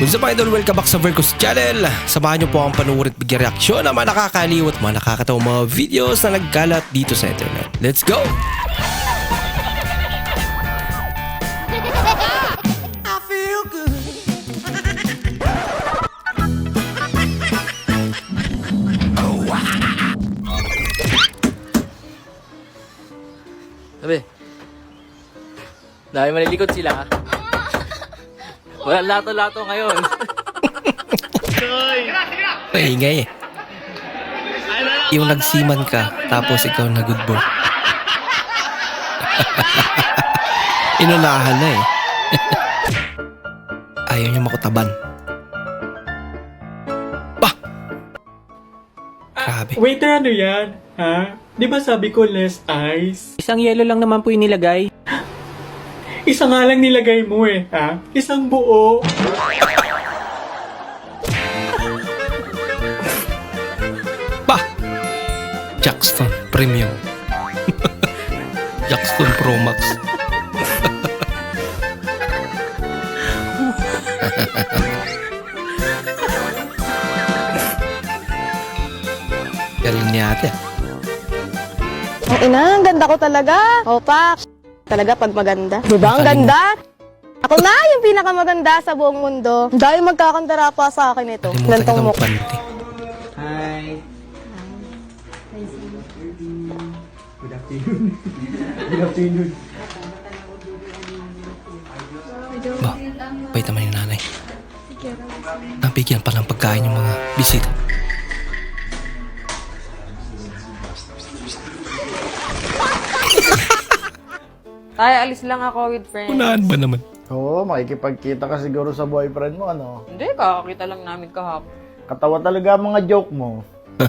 What's up idol? Welcome back sa Vercos Channel. Samahan niyo po ang panuwid at bigyan reaksyon ng mga nakakaliw at mga nakakatawang mga videos na nagkalat dito sa internet. Let's go! Sabi. Dahil malilikot sila. Wala lato-lato ngayon. Maingay eh. Yung nagsiman ka, tapos ikaw na good boy. Inunahan na eh. Ayaw niya makutaban. Bah! Grabe. Waiter, ano yan? Ha? Di ba sabi ko less ice? Isang yelo lang naman po yung nilagay. Isa nga lang nilagay mo eh, ha? Isang buo. Bah! Jackson Premium. Jackson Pro Max. Galing niya ate. Ang ina, ang ganda ko talaga. Opa, talaga pag maganda. Di ba ang ganda? Ako na yung pinakamaganda sa buong mundo. Dahil magkakandara pa sa akin ito. Mukha. panty. Hi. Good afternoon. Good afternoon. Ba, bait naman yung nanay. Nabigyan pa ng pagkain yung mga bisita. Tay, alis lang ako with friends. Unahan ba naman? Oo, makikipagkita ka siguro sa boyfriend mo, ano? Hindi, kakakita lang namin kahapon. Katawa talaga ang mga joke mo.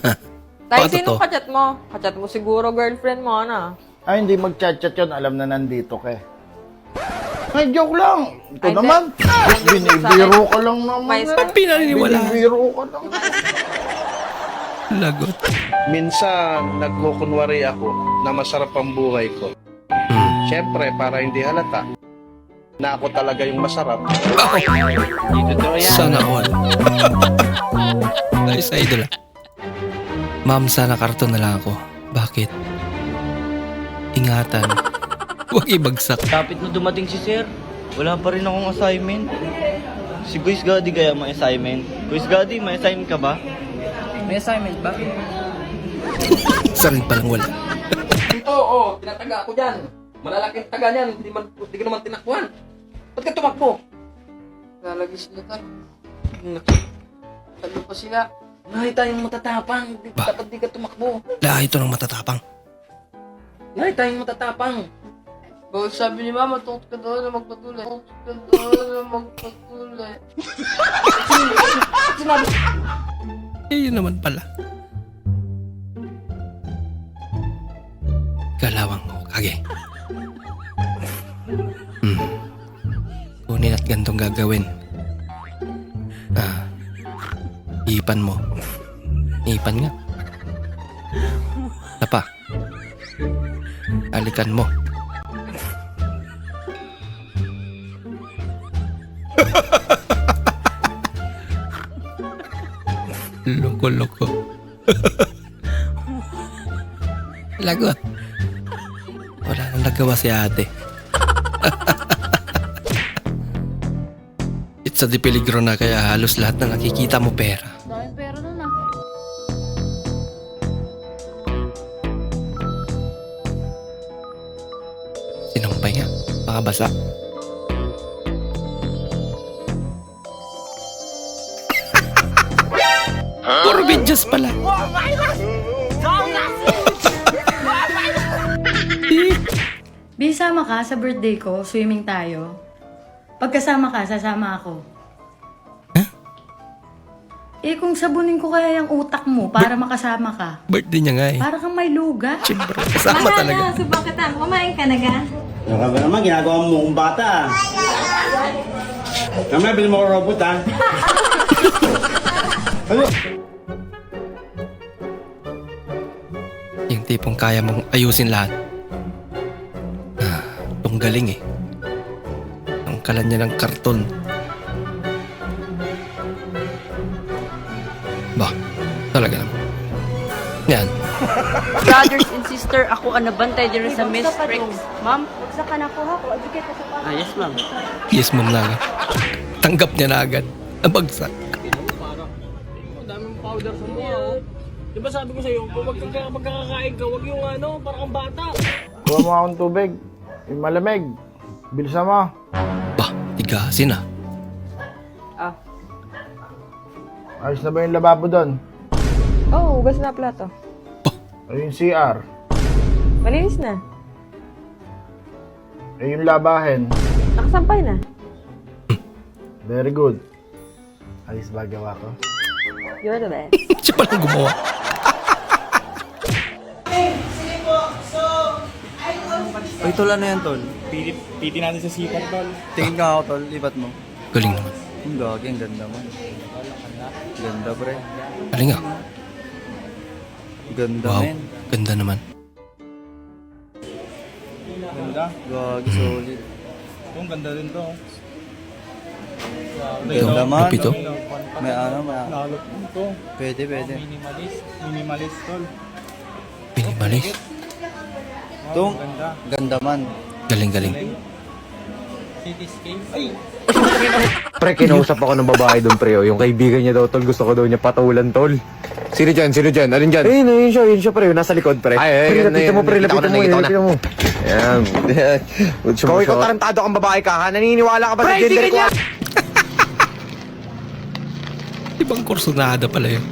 Tay, Paano sino to? kachat mo? Kachat mo siguro girlfriend mo, ano? Ay, hindi mag-chat-chat yun. Alam na nandito ka eh. Ay, joke lang. Ito Ay, naman. hindi. Binibiro ka lang naman. May eh. Ba't pinaniniwala? Binibiro ka lang. Lagot. minsan nagkukunwari ako na masarap ang buhay ko. Siyempre, para hindi halata na ako talaga yung masarap. Sana all. Nice idol ah. Ma'am, sana karton na lang ako. Bakit? Ingatan. Huwag ibagsak. Kapit na dumating si sir. Wala pa rin akong assignment. Si Guys Gadi kaya may assignment. Guys Gadi, may assignment ka ba? May assignment ba? Isa rin palang wala. Ito, oh, tinataga ako dyan. Malalaking taga niyan, hindi, man, hindi ko naman tinakbuhan. Ba't ka tumakbo? Lalagi sila tayo. Talo pa sila. Nahay tayong matatapang. Di, Ba? dapat di ka tumakbo. Lahat ito ng matatapang. Nahay tayong matatapang. Bakit sabi ni mama, tukot ka doon na magpatuloy. Tukot ka doon na magpatuloy. Eh, yun naman pala. Galawang Hokage. Hmm. Kunin at gantong gagawin. Ah. Ipan mo. Ipan nga. Tapa. Alikan mo. Loko-loko. Lagot. Wala nang nagawa si ate. It's a di peligro na kaya halos lahat na nakikita mo pera. Dahil pera nun ah. Sinampay nga. Baka basa. Puro videos pala. Bisama ka sa birthday ko, swimming tayo. Pagkasama ka, sasama ako. Huh? Eh kung sabunin ko kaya yung utak mo para makasama ka, Birthday niya nga eh. para kang may luga. Siyempre, kasama talaga. subak kita. Kumain ka na ga? Ano ka ba naman? Ginagawa mo mong bata. Mamaya, bilhin mo ko robot ha. ano? Yung tipong kaya mong ayusin lahat. Ah, tunggaling eh. Ang kalan niya ng karton. Ba, talaga naman. Yan. Brothers and sister, ako ang nabantay dito sa Miss Tricks. Ma'am? Ah, yes ma'am. Yes, ma'am na agad. Tanggap niya na agad. Ang bagsak. daming powder sa mukha, oh. Di ba sabi ko sa'yo, kung magkaka magkakakain ka, huwag yung ano, parang kang bata. Kuha mo akong tubig. Yung malamig. Bilisan mo. Ba, tigasin ah. Ayos na ba yung lababo doon? Oo, oh, hugas na plato. Ay yung CR. Malinis na. Ay yung labahin. Nakasampay na. Very good. Ayos ba gawa ko? You're the best. Siya palang gumawa. Uy, tol, ano yan, tol? Piti, piti natin sa sipat, tol. Tingin ka ako, tol. Lipat mo. Galing naman. Ang gagi, ang ganda mo. Ganda, pre. Galing ah. Ganda, Wow. men. Ganda naman. Ganda. Gagi, solid. Ang ganda rin to. Ito, lupit oh. May ano, may ano. Pwede, pwede. Minimalist. Itong, ganda man. Galing, galing. Pre, kinausap ako ng babae doon, pre. oh. Yung kaibigan niya daw, tol. Gusto ko daw niya patulan, tol. Sino dyan? Sino dyan? Alin dyan? Ayun, ayun siya, ayun siya, pre. Yung nasa likod, pre. Ay, ay, pre, lapitan mo, pre. Lapitan mo, lapitan mo. Ayan. Ikaw, ikaw, tarantado kang babae ka, ha? Naniniwala ka ba sa gender ko? Ibang kursonada pala yun.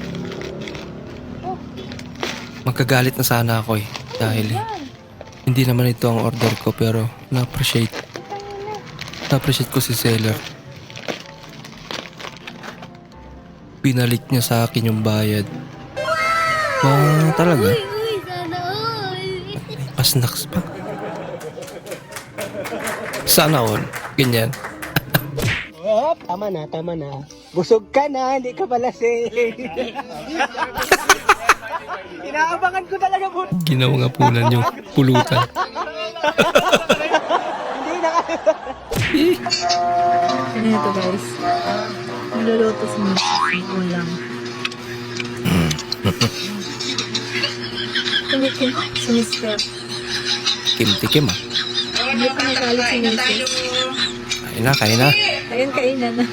Magkagalit na sana ako eh. Dahil eh, hindi naman ito ang order ko pero na-appreciate. Na-appreciate ko si seller. Pinalik niya sa akin yung bayad. Ah, talaga? May pasnaks pa. Sana all. Ganyan. Oh, tama na, tama na. Busog ka na, hindi ka malasing. Inaabangan ko talaga po. Ginawa-ngapunan yung pulutan. Ano ito guys? Niluluto Mrs. ng ulam. Tumikim si Mr. Kim-tikim ah. Hindi pa nagalit si Mrs. Kain na, kain na. Ayun, kainan na.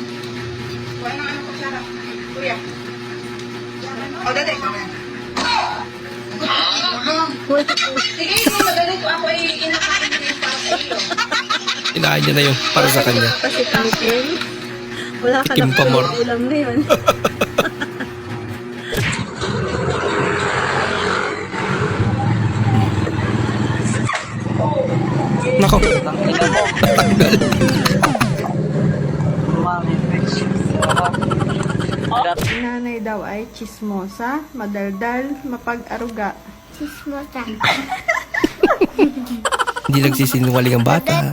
Inahin niya na yung para sa kanya. Kasi. Wala ka Kim na Pamor. ulam na yun. Nako. Nanay daw ay chismosa, madaldal, mapag-aruga. Hindi nagsisinungaling ang bata.